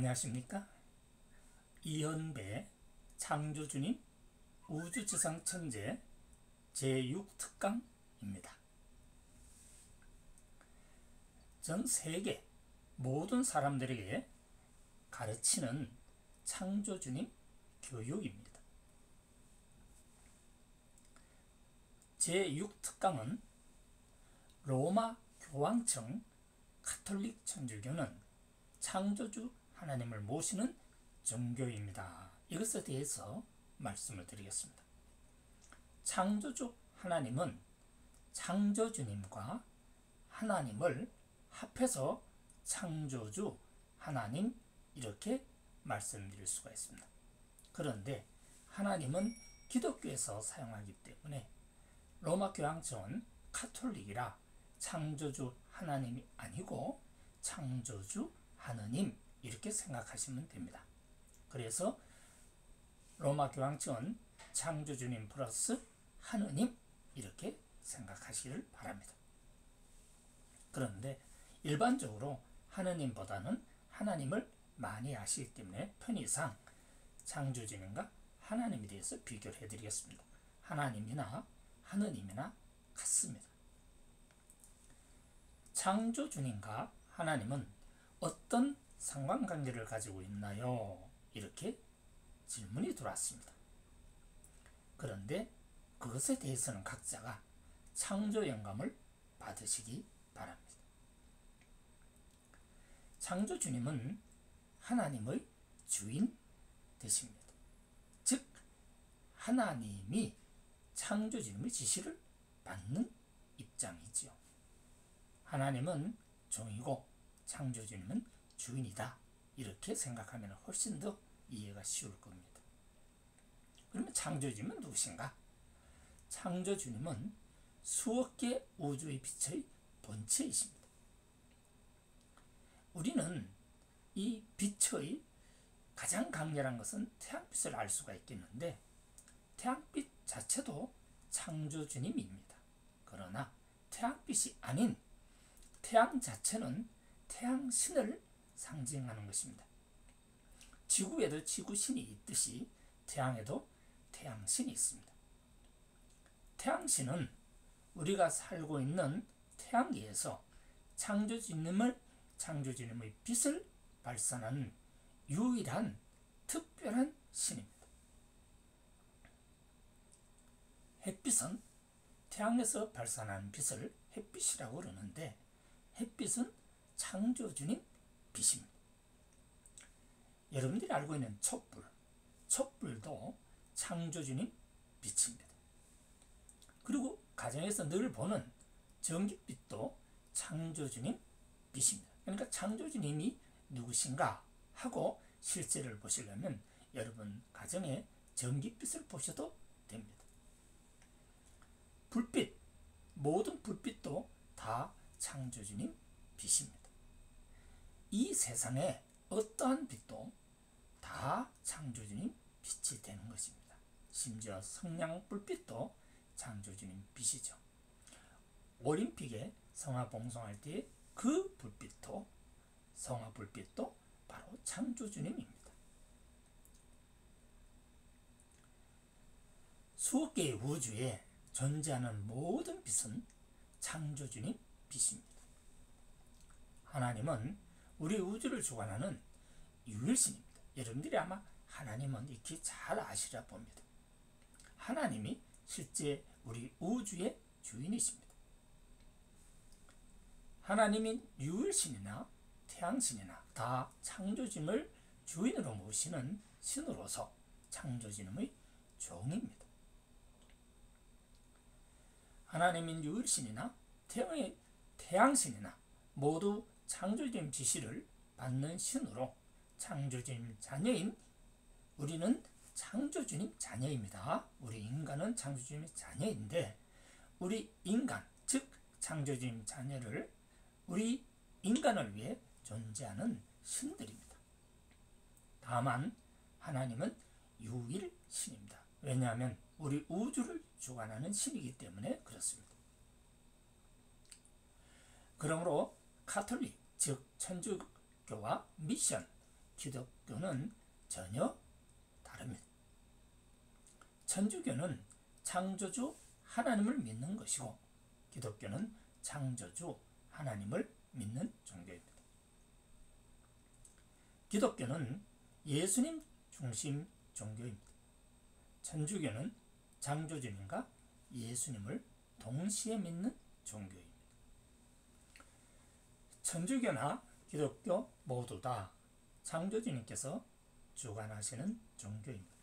안녕하십니까? 이현배 창조주님 우주지상 천재 제6특강입니다. 전 세계 모든 사람들에게 가르치는 창조주님 교육입니다. 제6특강은 로마 교황청 카톨릭 천주교는 창조주 하나님을 모시는 종교입니다. 이것에 대해서 말씀을 드리겠습니다. 창조주 하나님은 창조주님과 하나님을 합해서 창조주 하나님 이렇게 말씀드릴 수가 있습니다. 그런데 하나님은 기독교에서 사용하기 때문에 로마 교황청은 카톨릭이라 창조주 하나님이 아니고 창조주 하느님 이렇게 생각하시면 됩니다. 그래서 로마 교황청은 창조주님 플러스 하느님 이렇게 생각하시기를 바랍니다. 그런데 일반적으로 하느님보다는 하나님을 많이 아시기 때문에 편의상 창조주님과 하나님에 대해서 비교를 해드리겠습니다. 하나님이나 하느님이나 같습니다. 창조주님과 하나님은 어떤 상관관계를 가지고 있나요? 이렇게 질문이 들어왔습니다. 그런데 그것에 대해서는 각자가 창조 영감을 받으시기 바랍니다. 창조 주님은 하나님의 주인 되십니다. 즉 하나님이 창조 주님의 지시를 받는 입장이지요. 하나님은 종이고 창조 주님은 주인이다. 이렇게 생각하면 훨씬 더 이해가 쉬울 겁니다. 그러면 창조주님은 누구신가? 창조주님은 수억 개 우주의 빛의 본체이십니다. 우리는 이 빛의 가장 강렬한 것은 태양빛을 알 수가 있겠는데 태양빛 자체도 창조주님입니다. 그러나 태양빛이 아닌 태양 자체는 태양신을 상징하는 것입니다. 지구에도 지구신이 있듯이 태양에도 태양신이 있습니다. 태양신은 우리가 살고 있는 태양계에서 창조주님을 창조주님의 빛을 발산하는 유일한 특별한 신입니다. 햇빛은 태양에서 발산하는 빛을 햇빛이라고 그러는데 햇빛은 창조주님 빛입니다. 여러분들이 알고 있는 촛불, 촛불도 창조주님 빛입니다. 그리고 가정에서 늘 보는 전기빛도 창조주님 빛입니다. 그러니까 창조주님이 누구신가 하고 실제를 보시려면 여러분 가정에 전기빛을 보셔도 됩니다. 불빛, 모든 불빛도 다 창조주님 빛입니다. 이 세상에 어떠한 빛도 다 창조주님 빛이 되는 것입니다. 심지어 성냥 불빛도 창조주님 빛이죠. 올림픽에 성화 봉송할 때 그 불빛도 성화 불빛도 바로 창조주님입니다. 수억 개의 우주에 존재하는 모든 빛은 창조주님 빛입니다. 하나님은 우리 우주를 주관하는 유일신입니다. 여러분들이 아마 하나님은 익히 잘 아시라 봅니다. 하나님이 실제 우리 우주의 주인이십니다. 하나님인 유일신이나 태양신이나 다 창조짐을 주인으로 모시는 신으로서 창조진음의 종입니다. 하나님인 유일신이나 태양의 태양신이나 모두 창조진 지시를 받는 신으로 창조주님 자녀인 우리는 창조주님 자녀입니다. 우리 인간은 창조주님의 자녀인데 우리 인간 즉 창조주님 자녀를 우리 인간을 위해 존재하는 신들입니다. 다만 하나님은 유일 신입니다. 왜냐하면 우리 우주를 주관하는 신이기 때문에 그렇습니다. 그러므로 카톨릭 즉 천주교와 미션 기독교는 전혀 다릅니다. 천주교는 창조주 하나님을 믿는 것이고 기독교는 창조주 하나님을 믿는 종교입니다. 기독교는 예수님 중심 종교입니다. 천주교는 창조주님과 예수님을 동시에 믿는 종교입니다. 천주교나 기독교 모두 다 창조주님께서 주관하시는 종교입니다.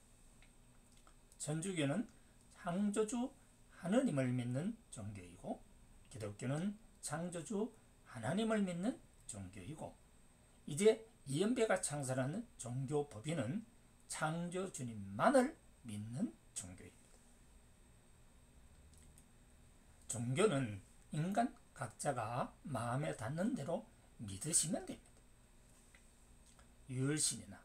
천주교는 창조주 하느님을 믿는 종교이고 기독교는 창조주 하나님을 믿는 종교이고 이제 이연배가 창설하는 종교 법인은 창조 주님만을 믿는 종교입니다. 종교는 인간 각자가 마음에 닿는 대로 믿으시면 됩니다. 유일신이나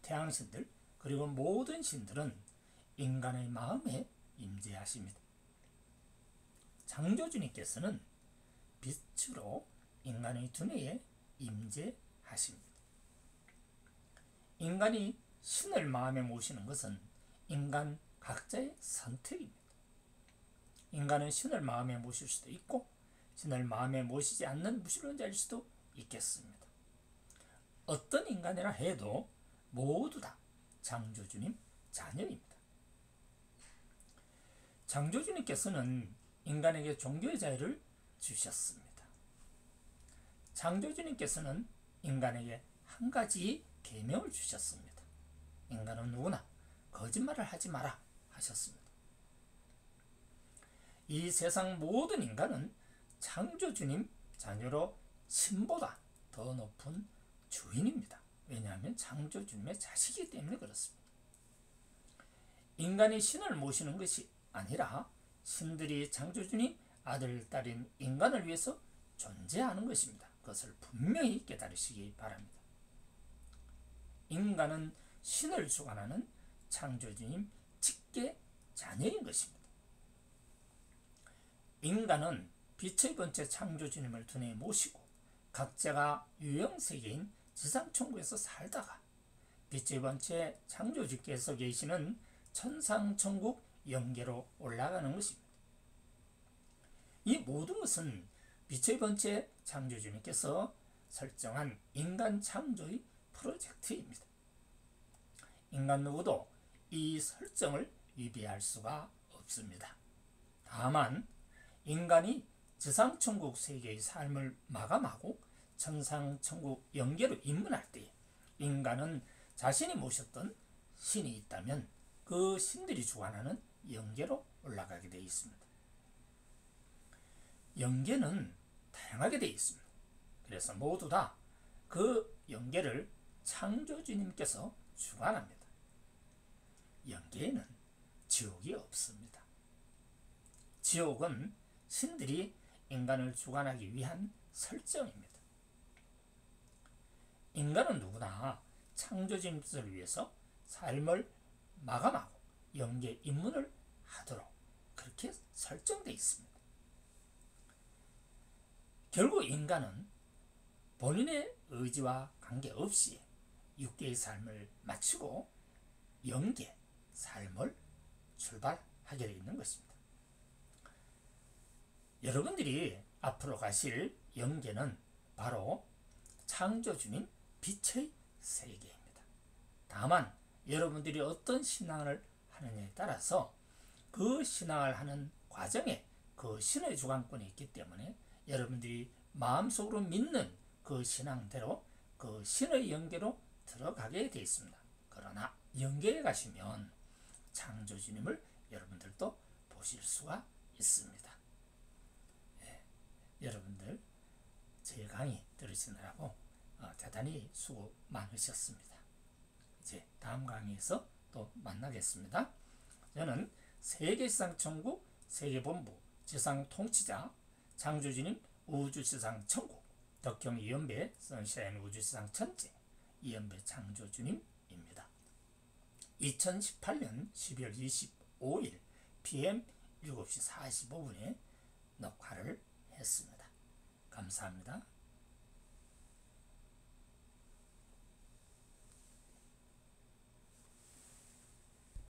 태양신들 그리고 모든 신들은 인간의 마음에 임재하십니다. 창조주님께서는 빛으로 인간의 두뇌에 임재하십니다. 인간이 신을 마음에 모시는 것은 인간 각자의 선택입니다. 인간은 신을 마음에 모실 수도 있고 신을 마음에 모시지 않는 무신론자일 수도 있겠습니다. 어떤 인간이라 해도 모두 다 창조주님 자녀입니다. 창조주님께서는 인간에게 종교의 자유를 주셨습니다. 창조주님께서는 인간에게 한 가지 계명을 주셨습니다. 인간은 누구나 거짓말을 하지 마라 하셨습니다. 이 세상 모든 인간은 창조주님 자녀로 신보다 더 높은 주인입니다. 왜냐하면 창조주님의 자식이기 때문에 그렇습니다. 인간이 신을 모시는 것이 아니라 신들이 창조주님 아들, 딸인 인간을 위해서 존재하는 것입니다. 그것을 분명히 깨달으시기 바랍니다. 인간은 신을 주관하는 창조주님 직계 자녀인 것입니다. 인간은 빛의 번째 창조주님을 두뇌 모시고 각자가 유형세계인 지상천국에서 살다가 빛의 번째 창조주께서 계시는 천상천국 영계로 올라가는 것입니다. 이 모든 것은 빛의 번째 창조주님께서 설정한 인간 창조의 프로젝트입니다. 인간 누구도 이 설정을 위배할 수가 없습니다. 다만 인간이 지상천국 세계의 삶을 마감하고 천상천국 영계로 입문할 때 인간은 자신이 모셨던 신이 있다면 그 신들이 주관하는 영계로 올라가게 되어 있습니다. 영계는 다양하게 되어 있습니다. 그래서 모두 다 그 영계를 창조주님께서 주관합니다. 영계에는 지옥이 없습니다. 지옥은 신들이 인간을 주관하기 위한 설정입니다. 인간은 누구나 창조주님 뜻을 위해서 삶을 마감하고 영계 입문을 하도록 그렇게 설정되어 있습니다. 결국 인간은 본인의 의지와 관계없이 육계의 삶을 마치고 영계 삶을 출발하게 되어 있는 것입니다. 여러분들이 앞으로 가실 영계는 바로 창조주님 빛의 세계입니다. 다만 여러분들이 어떤 신앙을 하느냐에 따라서 그 신앙을 하는 과정에 그 신의 주관권이 있기 때문에 여러분들이 마음속으로 믿는 그 신앙대로 그 신의 영계로 들어가게 되어 있습니다. 그러나 영계에 가시면 창조주님을 여러분들도 보실 수가 있습니다. 예, 여러분들 제 강의 들으시느라고 어, 대단히 수고 많으셨습니다. 이제 다음 강의에서 또 만나겠습니다. 저는 세계시상천국 세계본부 지상통치자 창조주님 우주시상천국 덕경 이연배 선샤인 우주시상 천재 이연배 창조주님입니다. 2018년 12월 25일 PM 7시 45분에 녹화를 했습니다. 감사합니다.